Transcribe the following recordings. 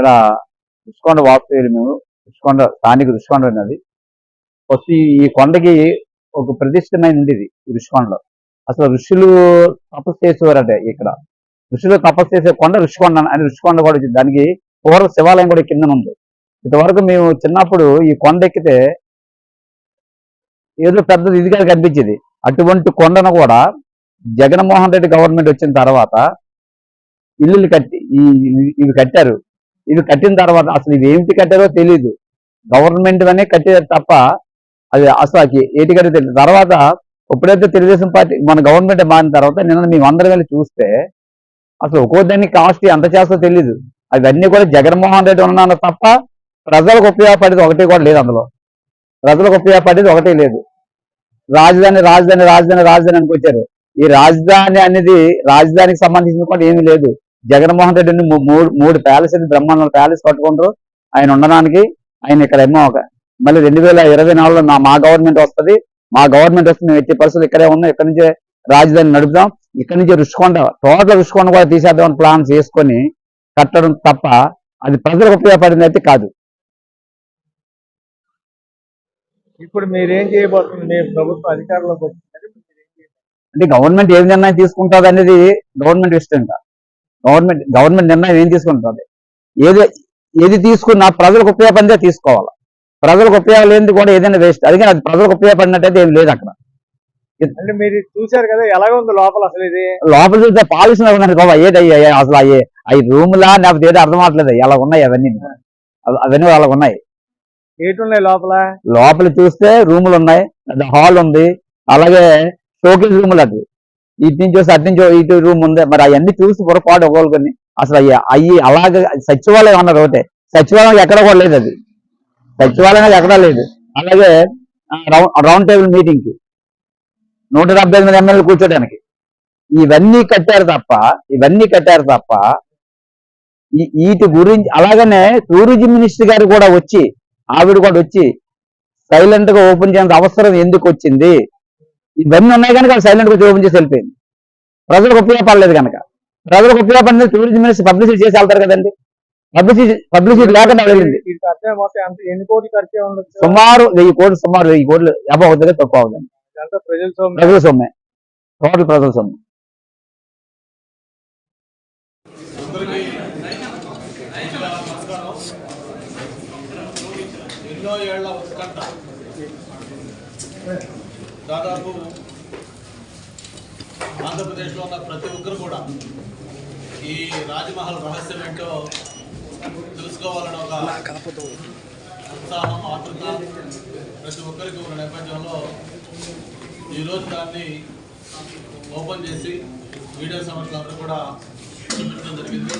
ఇక్కడ రుషికొండ వాస్తవ్యులు మేము రుషికొండ స్థానిక రుషికొండ ఉన్నది. ఫస్ట్ ఈ- కొండకి ఒక ప్రతిష్టమైన ఉండేది ఈ రుషికొండలో అసలు ఋషులు తపస్సు చేసేవారట ఇక్కడ. ఋషులు తపస్సు చేసే కొండ ఋషికొండ అని ఋషికొండ కూడా వచ్చింది దానికి పూర్వ శివాలయం కూడా కింద ఉంది. ఇంతవరకు మేము చిన్నప్పుడు ఈ కొండ ఎక్కితే ఏదో పెద్దది ఇదిగా కనిపించేది. అటువంటి కొండను కూడా జగన్మోహన్ రెడ్డి గవర్నమెంట్ వచ్చిన తర్వాత ఇల్లులు కట్టి ఈ ఇవి కట్టారు. ఇవి కట్టిన తర్వాత అసలు ఇవి ఏమిటి కట్టారో తెలియదు గవర్నమెంట్ అనే కట్టారు తప్ప అది అసలు అది ఏటి తెలియదు తర్వాత ఎప్పుడైతే తెలుగుదేశం పార్టీ మన గవర్నమెంట్ మారిన తర్వాత నిన్న మేము అందరం వెళ్ళి చూస్తే అసలు ఒక్కో దాన్ని కాస్ట్ ఎంత చేస్తో తెలియదు అవన్నీ కూడా జగన్మోహన్ రెడ్డి ఉన్నాను తప్ప ప్రజలకు ఉపయోగపడేది ఒకటి కూడా లేదు అందులో. ప్రజలకు ఉపయోగపడేది ఒకటి లేదు. రాజధాని రాజధాని రాజధాని రాజధాని అనుకొచ్చారు. ఈ రాజధాని అనేది రాజధానికి సంబంధించిన కూడా ఏమీ లేదు. జగన్మోహన్ రెడ్డిని మూడు మూడు ప్యాలెస్ బ్రహ్మాండ ప్యాలెస్ కట్టుకుంటారు. ఆయన ఉండడానికి ఆయన ఇక్కడ ఏమో ఒక మళ్ళీ రెండు వేల ఇరవై నాలుగులో నా మా గవర్నమెంట్ వస్తది. మా గవర్నమెంట్ వస్తుంది మేము ఎట్టి పరిస్థితులు ఇక్కడే ఉన్నాం ఇక్కడ నుంచే రాజధాని నడుపుదాం. ఇక్కడ నుంచి రుషికొండ టోటల్ రుషికొండ కూడా తీసేద్దామని ప్లాన్ చేసుకొని కట్టడం తప్ప అది ప్రజలకు ఉపయోగపడింది అయితే కాదు. ఇప్పుడు మీరేం చేయబోతుంది ప్రభుత్వం అధికారంలోకి? అంటే గవర్నమెంట్ ఏం నిర్ణయం తీసుకుంటుంది అనేది గవర్నమెంట్ ఇష్టం గవర్నమెంట్ గవర్నమెంట్ నిర్ణయం ఏం తీసుకుంటుంది? ఏది ఏది తీసుకున్నా ప్రజలకు ఉపయోగపడిందే తీసుకోవాలి. ప్రజలకు ఉపయోగం కూడా ఏదైనా వేస్ట్ అది కానీ అది ప్రజలకు ఉపయోగపడినట్టయితే ఏం లేదు అక్కడ. మీరు చూశారు కదా ఎలాగ ఉంది లోపల అసలు ఇది? లోపల చూస్తే పాలిసిన ఉన్నాయి బాబా. ఏది అసలు అయ్యే అవి రూములా లేకపోతే ఏదో అర్థం అవట్లేదు. ఎలా ఉన్నాయి అవన్నీ? అవ- అవన్నీ వాళ్ళకు ఉన్నాయి. ఏటి ఉన్నాయి లోపల? లోపల చూస్తే రూములు ఉన్నాయి. హాల్ ఉంది. అలాగే షోకేజ్ రూములు అది. ఇటు నుంచి వస్తే అటు నుంచి ఇటు రూమ్ ఉంది మరి అవన్నీ చూసి పొరపాటు ఒకరికి అసలు అయ్యి అయ్యి అలాగే సచివాలయం అన్నారు ఒకటే. సచివాలయం ఎక్కడ కూడా లేదు అది. సచివాలయం ఎక్కడా లేదు. అలాగే రౌండ్ టేబుల్ మీటింగ్కి నూట డెబ్బై ఎనిమిది ఎమ్మెల్యేలు కూర్చోడానికి. ఇవన్నీ కట్టారు తప్ప ఇవన్నీ కట్టారు తప్ప వీటి గురించి అలాగనే టూరిజం మినిస్టర్ గారు కూడా వచ్చి ఆవిడ కూడా వచ్చి సైలెంట్గా ఓపెన్ చేయాల్సిన అవసరం ఎందుకు వచ్చింది? ఇవన్నీ ఉన్నాయి కనుక సైలెంట్గా వచ్చి ఓపెన్ చేసి వెళ్ళిపోయింది. ప్రజలకు ఉపయోగపడలేదు కనుక. ప్రజలకు ఉపయోగపడింది టూరిజం మినిస్టర్ పబ్లిసిటీ చేసి వెళ్తారు కదండి. పబ్లిసిటీ పబ్లిసిటీ లేకుండా వెళ్ళింది. సుమారు వెయ్యి కోట్లు సుమారు వెయ్యి కోట్లు అబ్బా అవుతుంది తక్కువ అవుతుంది. ఇదంతా ప్రజల సొమ్ము. ప్రజల సొమ్మే. టోటల్ ప్రజల సొమ్ము. ఎన్నో ఏళ్ళ ఉత్కంఠ. దాదాపు ఆంధ్రప్రదేశ్లో ఉన్న ప్రతి ఒక్కరు కూడా ఈ రాజమహల్ రహస్యం ఏంటో తెలుసుకోవాలని ఒక ఉత్సాహం ఆతృత ప్రతి ఒక్కరికి ఉన్న నేపథ్యంలో ఈరోజు దాన్ని ఓపెన్ చేసి మీడియా సంస్థలందరూ కూడా చూపించడం జరిగింది.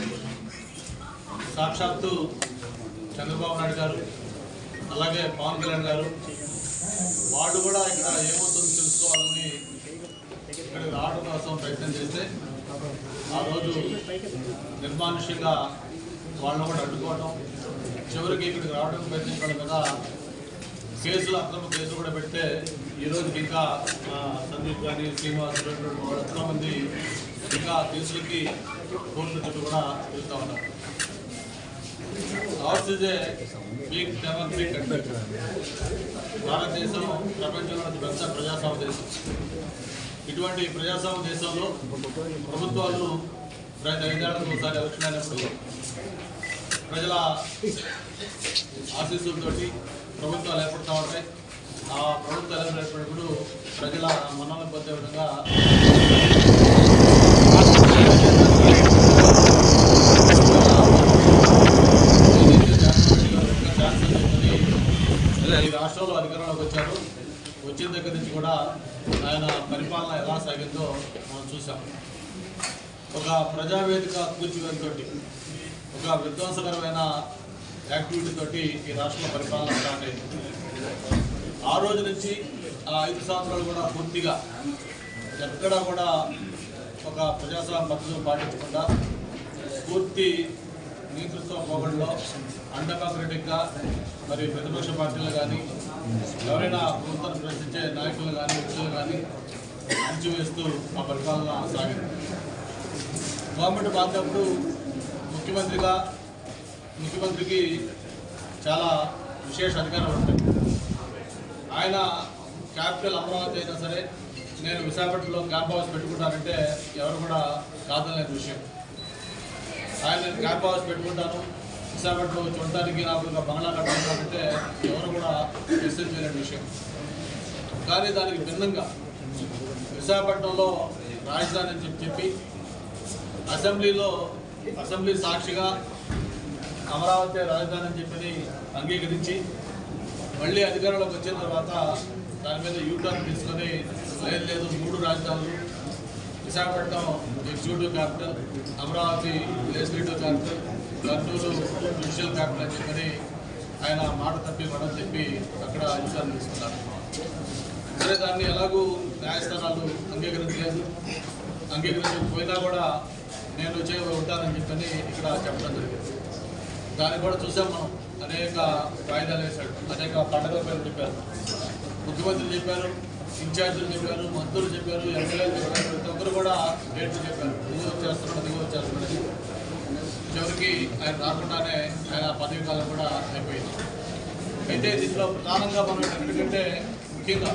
సాక్షాత్తు చంద్రబాబు నాయుడు గారు అలాగే పవన్ కళ్యాణ్ గారు వాళ్ళు కూడా ఇక్కడ ఏమో తెలుసుకోవాలని ఇక్కడికి రావడం కోసం ప్రయత్నం చేస్తే ఆ రోజు నిర్మానుష్యంగా వాళ్ళని కూడా అడ్డుకోవడం చివరికి ఇక్కడికి రావడం ప్రయత్నించడం కదా. కేసులు అక్రమ కేసులు కూడా పెడితే ఈ ఇంకా సందీప్ కానీ శ్రీనివాస్ ఎంతో మంది ఇంకా కేసులకి కోర్టు చుట్టూ కూడా వెళ్తూ ఉన్నారు. Ours is భారతదేశం ప్రపంచంలో అతి పెద్ద ప్రజాస్వామ్య దేశం. ఇటువంటి ప్రజాస్వామ్య దేశంలో ప్రభుత్వాలు ప్రతి ఐదేళ్ళకు ఒకసారి ఎలక్షన్ అయినప్పుడు ప్రజల ఆశీస్సులతో ప్రభుత్వాలు ఏర్పడతా ఉంటాయి. ఆ ప్రభుత్వాలు ఏర్పడినప్పుడు ప్రజల మన్నలను పొందే విధంగా ఈ రాష్ట్రంలో అధికారంలోకి వచ్చారు వచ్చిన దగ్గర నుంచి కూడా ఆయన పరిపాలన ఎలా సాగిందో మనం చూసాం ఒక ప్రజావేదిక కూర్చివేతతో ఒక విధ్వంసకరమైన యాక్టివిటీ తోటి ఈ రాష్ట్ర పరిపాలన స్టార్ట్ అయింది. ఆ రోజు నుంచి ఆ ఐదు సంవత్సరాలు కూడా పూర్తిగా ఎక్కడా కూడా ఒక ప్రజాస్వామ్య పద్ధతులు పాటించకుండా పూర్తి నేతృత్వ పోగడలో అండకాక్రటిక్గా మరి ప్రతిపక్ష పార్టీలు కానీ ఎవరైనా ప్రభుత్వాన్ని ప్రశ్నించే నాయకులు కానీ వ్యక్తులు కానీ అణచివేస్తూ మా పరిపాలన సాగింది. గవర్నమెంట్ మారినప్పుడు ముఖ్యమంత్రిగా ముఖ్యమంత్రికి చాలా విశేష అధికారం ఉంటాయి. ఆయన క్యాపిటల్ అమరావతి అయినా సరే నేను విశాఖపట్నంలో క్యాంప్ హౌస్ పెట్టుకుంటానంటే ఎవరు కూడా కాదనే విషయం. ఆయన నేను క్యాంప్ హౌస్ పెట్టుకుంటాను విశాఖపట్నంలో చూడటానికి నాకు ఒక బంగ్లా కట్టుకుంటానంటే ఎవరు కూడా విశ్వం చేయలేని విషయం. కానీ దానికి భిన్నంగా విశాఖపట్నంలో రాజధాని అని చెప్పి చెప్పి అసెంబ్లీలో అసెంబ్లీ సాక్షిగా అమరావతి రాజధాని అని చెప్పి అంగీకరించి మళ్ళీ అధికారంలోకి వచ్చిన తర్వాత దాని మీద యూటర్న్ తీసుకొని లేదు లేదు మూడు రాజధానులు. Visakhapatnam executive capital Amaravati legislative capital Kurnool judicial capital అని చెప్పని ఆయన మాట తప్పి మనం చెప్పి అక్కడ అధికారం తీసుకున్నారు. సరే దాన్ని ఎలాగూ న్యాయస్థానాలు అంగీకరించలేదు. అంగీకరించకపోయినా కూడా నేను వచ్చే ఉంటానని చెప్పని ఇక్కడ చెప్పడం జరిగింది. దాన్ని కూడా చూసాం మనం. అనేక వాయిదాలు వేశాడు. అనేక పండగల పేరు చెప్పారు. ముఖ్యమంత్రులు చెప్పారు ఇన్ఛార్జీలు చెప్పారు మంత్రులు చెప్పారు ఎమ్మెల్యేలు చెప్పారు ప్రతి ఒక్కరు కూడా డేట్లు చెప్పారు. ఇది వచ్చేస్తున్నాడు దిగు వచ్చేస్తున్నాడు చివరికి ఆయన రాకుండానే ఆయన పదవి కాలం కూడా అయిపోయింది. అయితే దీంట్లో ప్రధానంగా మనం ఎందుకంటే ముఖ్యంగా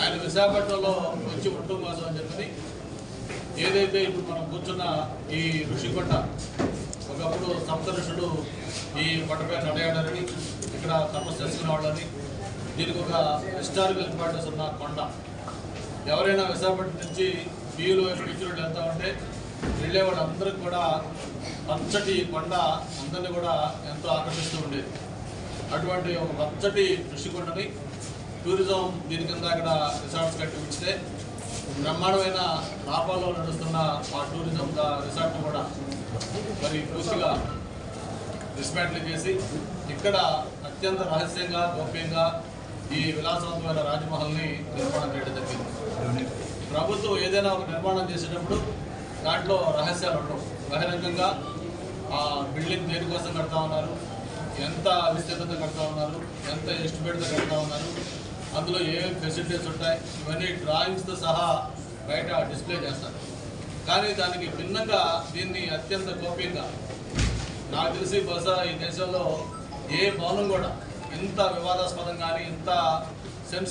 ఆయన విశాఖపట్నంలో వచ్చి ఉండటం కోసం అని చెప్పని ఏదైతే ఇప్పుడు మనం కూర్చున్న ఈ ఋషికొండ ఒకప్పుడు సప్త ఈ కొండపై నడయాడని ఇక్కడ తపస్సు చేసుకునే వాళ్ళని దీనికి ఒక హిస్టారికల్ ఇంపార్టెన్స్ ఉన్న కొండ. ఎవరైనా విశాఖపట్నం నుంచి బీయులు బీచ్ రోడ్లు వెళ్తా ఉంటే వెళ్ళే వాళ్ళందరికీ కూడా పచ్చటి కొండ అందరినీ కూడా ఎంతో ఆకర్షిస్తూ ఉండేది. అటువంటి ఒక పచ్చటి ఋషికొండని టూరిజం దీని కింద అక్కడ రిసార్ట్స్ కట్టి ఉంచితే బ్రహ్మాండమైన లాభాల్లో నడుస్తున్న ఆ టూరిజం రిసార్ట్ రిసార్ట్ను కూడా మరి పూర్తిగా డిస్మాంటిల్ చేసి ఇక్కడ అత్యంత రహస్యంగా గోప్యంగా ఈ విలాసవంతమైన రాజమహల్ని నిర్మాణం చేయడం జరిగింది. ప్రభుత్వం ఏదైనా ఒక నిర్మాణం చేసేటప్పుడు దాంట్లో రహస్యాలు ఉండవు. బహిరంగంగా ఆ బిల్డింగ్ దేనికోసం కడతా ఉన్నారు? ఎంత విస్తీర్ణత కడతా ఉన్నారు? ఎంత ఎస్టిమేట్తో కడతా ఉన్నారు? అందులో ఏ ఫెసిలిటీస్ ఉంటాయి ఇవన్నీ డ్రాయింగ్స్తో సహా బయట డిస్ప్లే చేస్తారు. కానీ దానికి భిన్నంగా దీన్ని అత్యంత గోప్యంగా నాకు తెలిసి బహుశా ఈ దేశంలో ఏ భవనం కూడా ఇంత వివాదాస్పదం కానీ ఇంత సెన్సిటివ్